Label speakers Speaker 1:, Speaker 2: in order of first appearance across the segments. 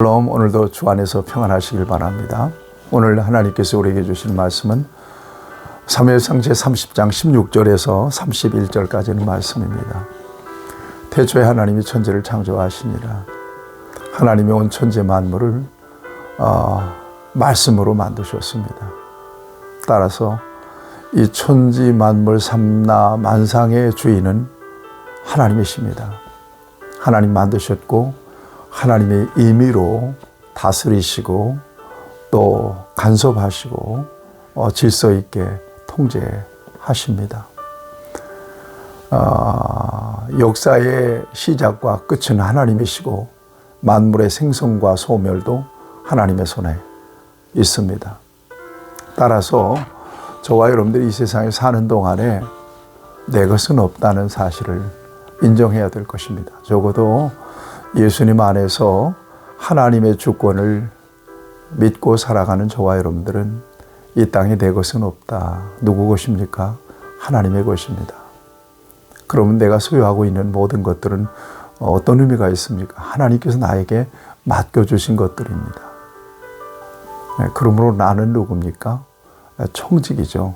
Speaker 1: 샬롬 오늘도 주 안에서 평안하시길 바랍니다. 오늘 하나님께서 우리에게 주신 말씀은 사무엘상 제 30장 16절에서 31절까지는 말씀입니다. 태초에 하나님이 천지를 창조하시니라. 하나님이 온 천지 만물을 어, 말씀으로 만드셨습니다. 따라서 이 천지 만물 삼나 만상의 주인은 하나님이십니다. 하나님 만드셨고 하나님의 임의로 다스리시고 또 간섭하시고 어, 질서 있게 통제하십니다. 어, 역사의 시작과 끝은 하나님이시고 만물의 생성과 소멸도 하나님의 손에 있습니다. 따라서 저와 여러분들이 이 세상에 사는 동안에 내 것은 없다는 사실을 인정해야 될 것입니다. 적어도 예수님 안에서 하나님의 주권을 믿고 살아가는 저와 여러분들은 이 땅에 내 것은 없다. 누구 것입니까? 하나님의 것입니다. 그러면 내가 소유하고 있는 모든 것들은 어떤 의미가 있습니까? 하나님께서 나에게 맡겨주신 것들입니다. 네, 그러므로 나는 누굽니까? 청직이죠.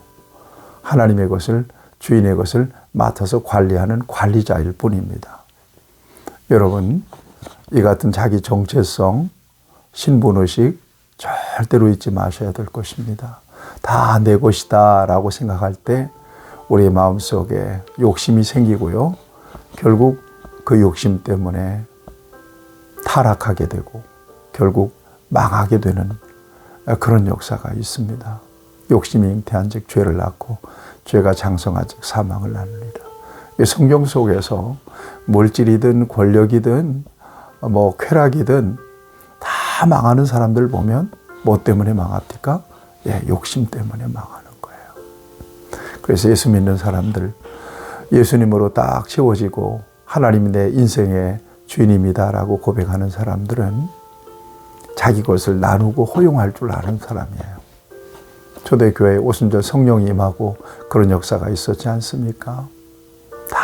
Speaker 1: 하나님의 것을, 주인의 것을 맡아서 관리하는 관리자일 뿐입니다. 여러분, 이 같은 자기 정체성, 신분의식 절대로 잊지 마셔야 될 것입니다. 다 내 것이다 라고 생각할 때 우리의 마음속에 욕심이 생기고요. 결국 그 욕심 때문에 타락하게 되고 결국 망하게 되는 그런 역사가 있습니다. 욕심이 잉태한 즉 죄를 낳고 죄가 장성한 즉 사망을 낳느니라. 성경 속에서 물질이든 권력이든 뭐 쾌락이든 다 망하는 사람들 보면 뭐 때문에 망합니까? 예, 욕심 때문에 망하는 거예요. 그래서 예수 믿는 사람들 예수님으로 딱 채워지고 하나님이 내 인생의 주인입니다라고 고백하는 사람들은 자기 것을 나누고 허용할 줄 아는 사람이에요. 초대교회 오순절 성령이 임하고 그런 역사가 있었지 않습니까?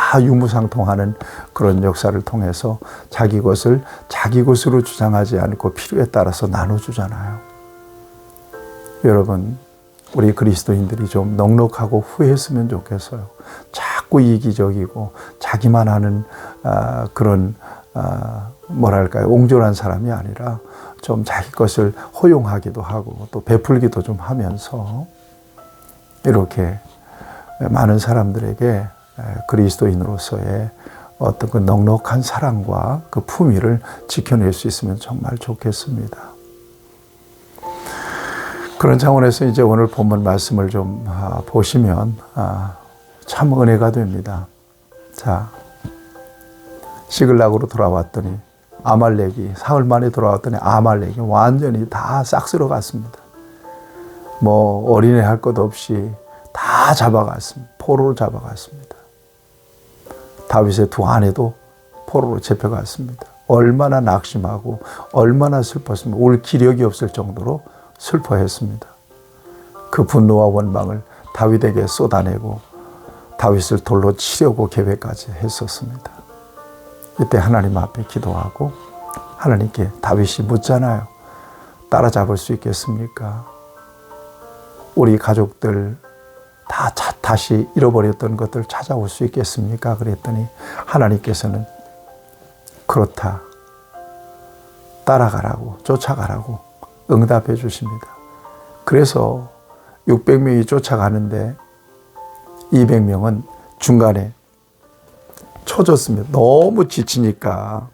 Speaker 1: 다 유무상통하는 그런 역사를 통해서 자기 것을 자기 것으로 주장하지 않고 필요에 따라서 나눠주잖아요. 여러분, 우리 그리스도인들이 좀 넉넉하고 후회했으면 좋겠어요. 자꾸 이기적이고 자기만 하는 아, 그런 아, 뭐랄까요 옹졸한 사람이 아니라 좀 자기 것을 허용하기도 하고 또 베풀기도 좀 하면서 이렇게 많은 사람들에게 그리스도인으로서의 어떤 그 넉넉한 사랑과 그 품위를 지켜낼 수 있으면 정말 좋겠습니다. 그런 차원에서 이제 오늘 본문 말씀을 좀 아, 보시면 아, 참 은혜가 됩니다. 자, 시글락으로 돌아왔더니 아말렉이 사흘 만에 돌아왔더니 아말렉이 완전히 다 싹쓸어 갔습니다. 뭐 어린애 할 것 없이 다 잡아갔습니다. 포로로 잡아갔습니다. 다윗의 두 아내도 포로로 잡혀갔습니다. 얼마나 낙심하고 얼마나 슬펐습니까? 울 기력이 없을 정도로 슬퍼했습니다. 그 분노와 원망을 다윗에게 쏟아내고 다윗을 돌로 치려고 계획까지 했었습니다. 이때 하나님 앞에 기도하고 하나님께 다윗이 묻잖아요. 따라잡을 수 있겠습니까? 우리 가족들 다 다시 잃어버렸던 것들 찾아올 수 있겠습니까? 그랬더니 하나님께서는 그렇다. 따라가라고, 쫓아가라고 응답해 주십니다. 그래서 600명이 쫓아가는데 200명은 중간에 쳐졌습니다. 너무 지치니까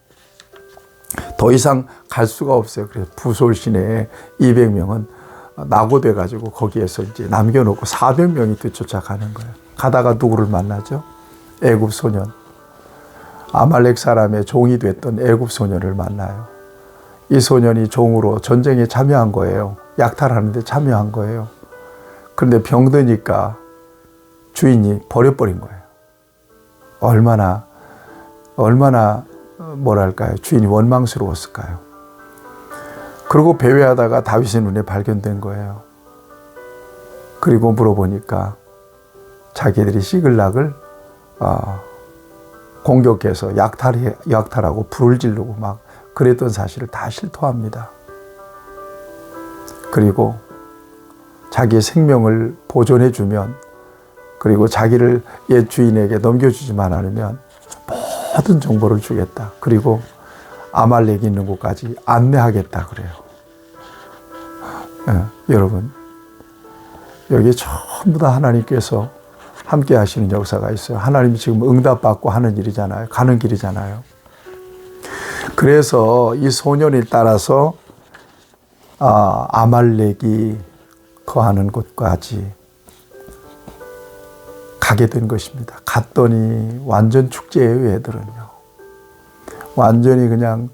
Speaker 1: 더 이상 갈 수가 없어요. 그래서 부솔 시내에 200명은 낙오돼 가지고 거기에서 이제 남겨놓고 400명이 뒤쫓아가는 거예요. 가다가 누구를 만나죠? 애굽 소년. 아말렉 사람의 종이 됐던 애굽 소년을 만나요. 이 소년이 종으로 전쟁에 참여한 거예요. 약탈하는데 참여한 거예요. 그런데 병드니까 주인이 버려버린 거예요. 얼마나, 얼마나, 뭐랄까요. 주인이 원망스러웠을까요. 그리고 배회하다가 다윗의 눈에 발견된 거예요. 그리고 물어보니까 자기들이 시글락을 어, 공격해서 약탈 약탈하고 불을 지르고 막 그랬던 사실을 다 실토합니다. 그리고 자기의 생명을 보존해 주면 그리고 자기를 옛 주인에게 넘겨주지만 않으면 모든 정보를 주겠다. 그리고 아말렉이 있는 곳까지 안내하겠다 그래요. 예, 여러분 여기 전부 다 하나님께서 함께 하시는 역사가 있어요. 하나님이 지금 응답받고 하는 일이잖아요. 가는 길이잖아요. 그래서 이 소년이 따라서 아, 아말렉이 거하는 곳까지 가게 된 것입니다. 갔더니 완전 축제예요, 얘들은요. 완전히 그냥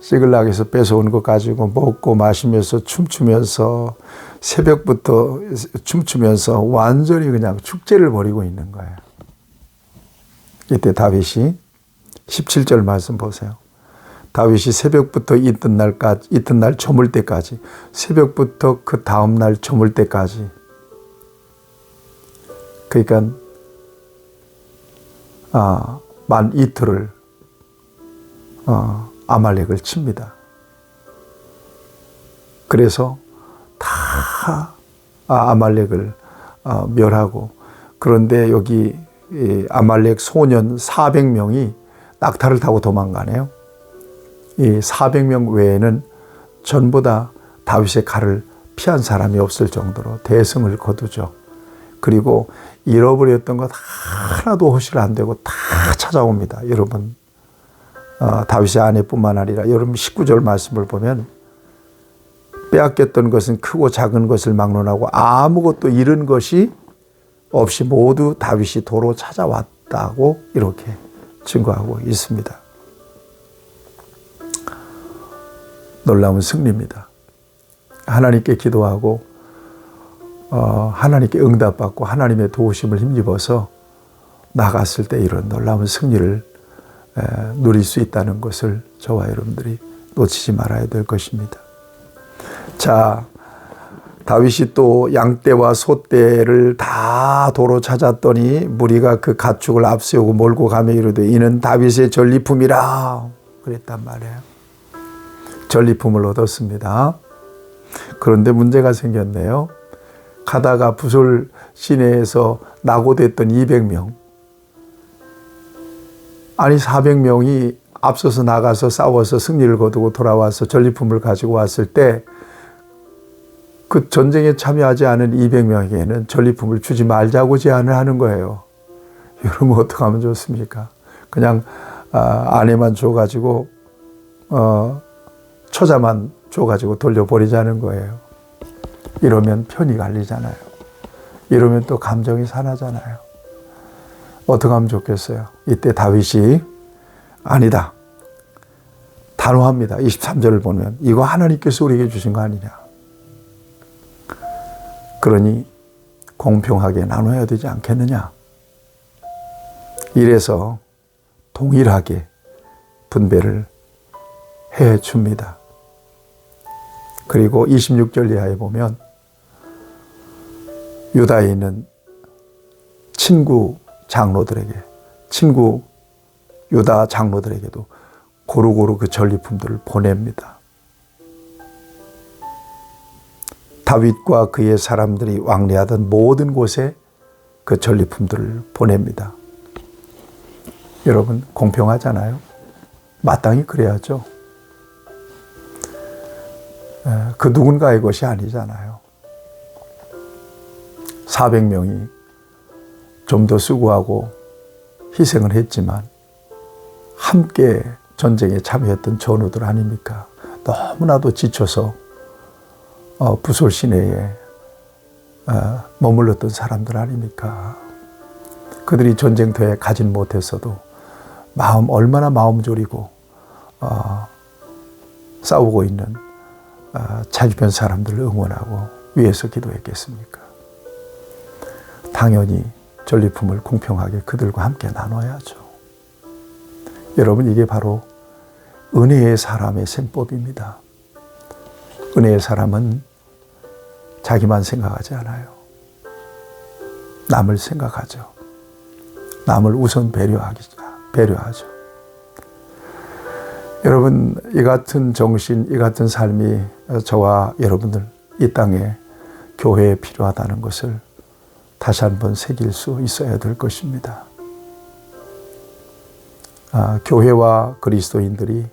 Speaker 1: 시글락에서 뺏어온 것 가지고 먹고 마시면서 춤추면서 새벽부터 춤추면서 완전히 그냥 축제를 벌이고 있는 거예요. 이때 다윗이 17절 말씀 보세요. 다윗이 새벽부터 이튿날까지 이튿날 저물 때까지 새벽부터 그 다음 날 저물 때까지 그러니까 아, 만 이틀을 어, 아말렉을 칩니다. 그래서 다 아 말렉을 어, 멸하고 그런데 여기 아말렉 소년 400명이 낙타를 타고 도망가네요. 이 400명 외에는 전부 다 다윗의 칼을 피한 사람이 없을 정도로 대승을 거두죠. 그리고 잃어버렸던 것 하나도 호실 안 되고 다 찾아옵니다. 여러분 어, 다윗의 아내뿐만 아니라 여러분 19절 말씀을 보면 빼앗겼던 것은 크고 작은 것을 막론하고 아무것도 잃은 것이 없이 모두 다윗이 도로 찾아왔다고 이렇게 증거하고 있습니다. 놀라운 승리입니다. 하나님께 기도하고 어, 하나님께 응답받고 하나님의 도우심을 힘입어서 나갔을 때 이런 놀라운 승리를 에, 누릴 수 있다는 것을 저와 여러분들이 놓치지 말아야 될 것입니다. 자, 다윗이 또 양떼와 소떼를 다 도로 찾았더니 무리가 그 가축을 앞세우고 몰고 가며 이르되 이는 다윗의 전리품이라 그랬단 말이에요. 전리품을 얻었습니다. 그런데 문제가 생겼네요. 가다가 부솔 시내에서 낙오됐던 200명. 아니 400명이 앞서서 나가서 싸워서 승리를 거두고 돌아와서 전리품을 가지고 왔을 때 그 전쟁에 참여하지 않은 200명에게는 전리품을 주지 말자고 제안을 하는 거예요. 여러분 어떻게 하면 좋습니까? 그냥 아, 아내만 줘가지고 어, 처자만 줘가지고 돌려버리자는 거예요. 이러면 편이 갈리잖아요. 이러면 또 감정이 산하잖아요. 어떻게 하면 좋겠어요? 이때 다윗이 아니다. 단호합니다. 23절을 보면 이거 하나님께서 우리에게 주신 거 아니냐. 그러니 공평하게 나눠야 되지 않겠느냐. 이래서 동일하게 분배를 해 줍니다. 그리고 26절 이하에 보면 유다에 있는 친구 장로들에게 친구 유다 장로들에게도 고루고루 그 전리품들을 보냅니다. 다윗과 그의 사람들이 왕래하던 모든 곳에 그 전리품들을 보냅니다. 여러분 공평하잖아요. 마땅히 그래야죠. 그 누군가의 것이 아니잖아요. 400명이 좀 더 수고하고 희생을 했지만 함께 전쟁에 참여했던 전우들 아닙니까? 너무나도 지쳐서 어, 부솔 시내에 어, 머물렀던 사람들 아닙니까? 그들이 전쟁터에 가진 못했어도 마음 얼마나 마음 졸이고 어, 싸우고 있는 어, 자기 편 사람들을 응원하고 위해서 기도했겠습니까? 당연히 전리품을 공평하게 그들과 함께 나눠야죠. 여러분 이게 바로 은혜의 사람의 셈법입니다. 은혜의 사람은 자기만 생각하지 않아요. 남을 생각하죠. 남을 우선 배려하죠. 여러분 이 같은 정신, 이 같은 삶이 저와 여러분들 이 땅에 교회에 필요하다는 것을 다시 한번 새길 수 있어야 될 것입니다. 아, 교회와 그리스도인들이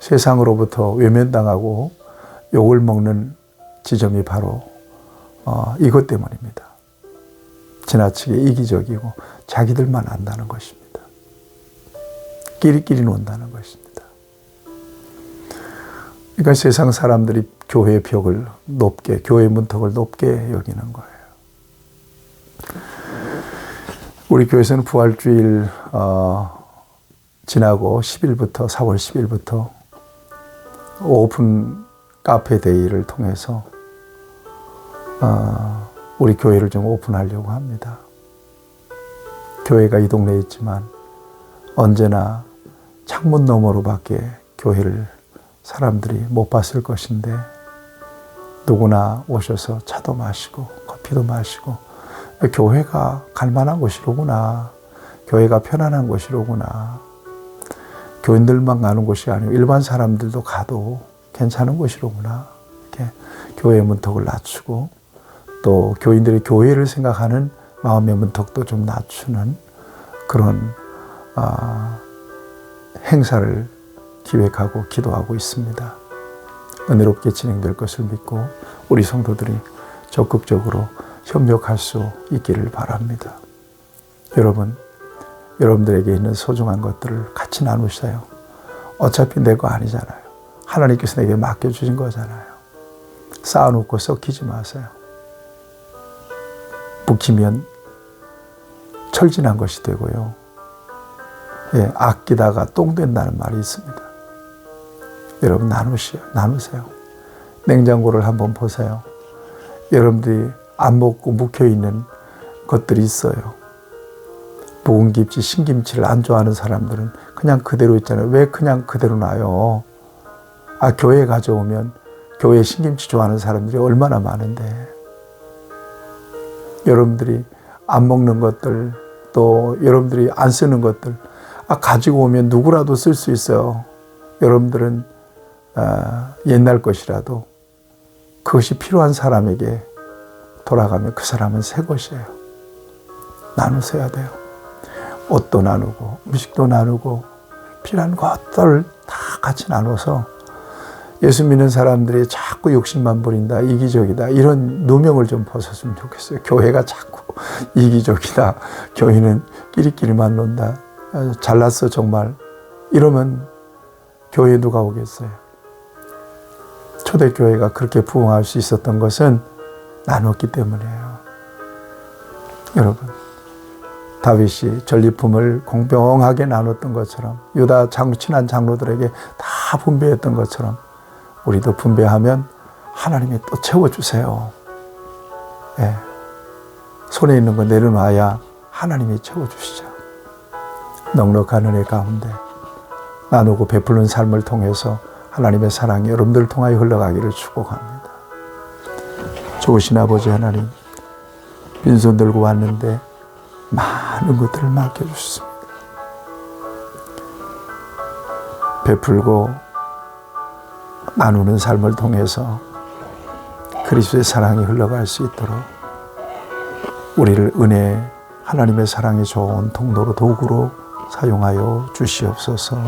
Speaker 1: 세상으로부터 외면당하고 욕을 먹는 지점이 바로 어, 이것 때문입니다. 지나치게 이기적이고 자기들만 안다는 것입니다. 끼리끼리 논다는 것입니다. 그러니까 세상 사람들이 교회의 벽을 높게, 교회 문턱을 높게 여기는 거예요. 우리 교회에서는 부활주일 어, 지나고 10일부터 4월 10일부터 오픈 카페 데이를 통해서 어, 우리 교회를 좀 오픈하려고 합니다. 교회가 이 동네에 있지만 언제나 창문 너머로밖에 교회를 사람들이 못 봤을 것인데 누구나 오셔서 차도 마시고 커피도 마시고 교회가 갈만한 곳이로구나. 교회가 편안한 곳이로구나. 교인들만 가는 곳이 아니고 일반 사람들도 가도 괜찮은 곳이로구나. 이렇게 교회의 문턱을 낮추고 또 교인들이 교회를 생각하는 마음의 문턱도 좀 낮추는 그런 아, 행사를 기획하고 기도하고 있습니다. 은혜롭게 진행될 것을 믿고 우리 성도들이 적극적으로 협력할 수 있기를 바랍니다. 여러분, 여러분들에게 있는 소중한 것들을 같이 나누세요. 어차피 내 거 아니잖아요. 하나님께서 내게 맡겨주신 거잖아요. 쌓아놓고 썩히지 마세요. 묵히면 철진한 것이 되고요. 예, 아끼다가 똥 된다는 말이 있습니다. 여러분 나누시오, 나누세요. 냉장고를 한번 보세요. 여러분들이 안 먹고 묵혀 있는 것들이 있어요. 묵은 김치, 신김치를 안 좋아하는 사람들은 그냥 그대로 있잖아요. 왜 그냥 그대로 놔요? 아, 교회 가져오면 교회 신김치 좋아하는 사람들이 얼마나 많은데. 여러분들이 안 먹는 것들, 또 여러분들이 안 쓰는 것들, 아, 가지고 오면 누구라도 쓸 수 있어요. 여러분들은 아, 옛날 것이라도 그것이 필요한 사람에게 돌아가면 그 사람은 새 것이에요. 나누셔야 돼요. 옷도 나누고 음식도 나누고 필요한 것들 다 같이 나눠서 예수 믿는 사람들이 자꾸 욕심만 부린다, 이기적이다, 이런 누명을 좀 벗었으면 좋겠어요. 교회가 자꾸 이기적이다, 교회는 끼리끼리만 논다, 잘났어, 정말. 이러면 교회 누가 오겠어요? 초대교회가 그렇게 부흥할 수 있었던 것은 나눴기 때문이에요. 여러분, 다윗이 전리품을 공평하게 나눴던 것처럼 유다 장, 친한 장로들에게 다 분배했던 것처럼 우리도 분배하면 하나님이 또 채워주세요. 예. 손에 있는 거 내려놔야 하나님이 채워주시죠. 넉넉한 은혜 가운데 나누고 베푸는 삶을 통해서 하나님의 사랑이 여러분들을 통하여 흘러가기를 축복합니다. 좋으신 아버지 하나님, 빈손 들고 왔는데 많은 것들을 맡겨주셨습니다. 베풀고 나누는 삶을 통해서 그리스도의 사랑이 흘러갈 수 있도록 우리를 은혜, 하나님의 사랑이 좋은 통로로 도구로 사용하여 주시옵소서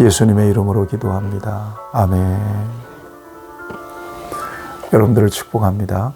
Speaker 1: 예수님의 이름으로 기도합니다. 아멘. 여러분들을 축복합니다.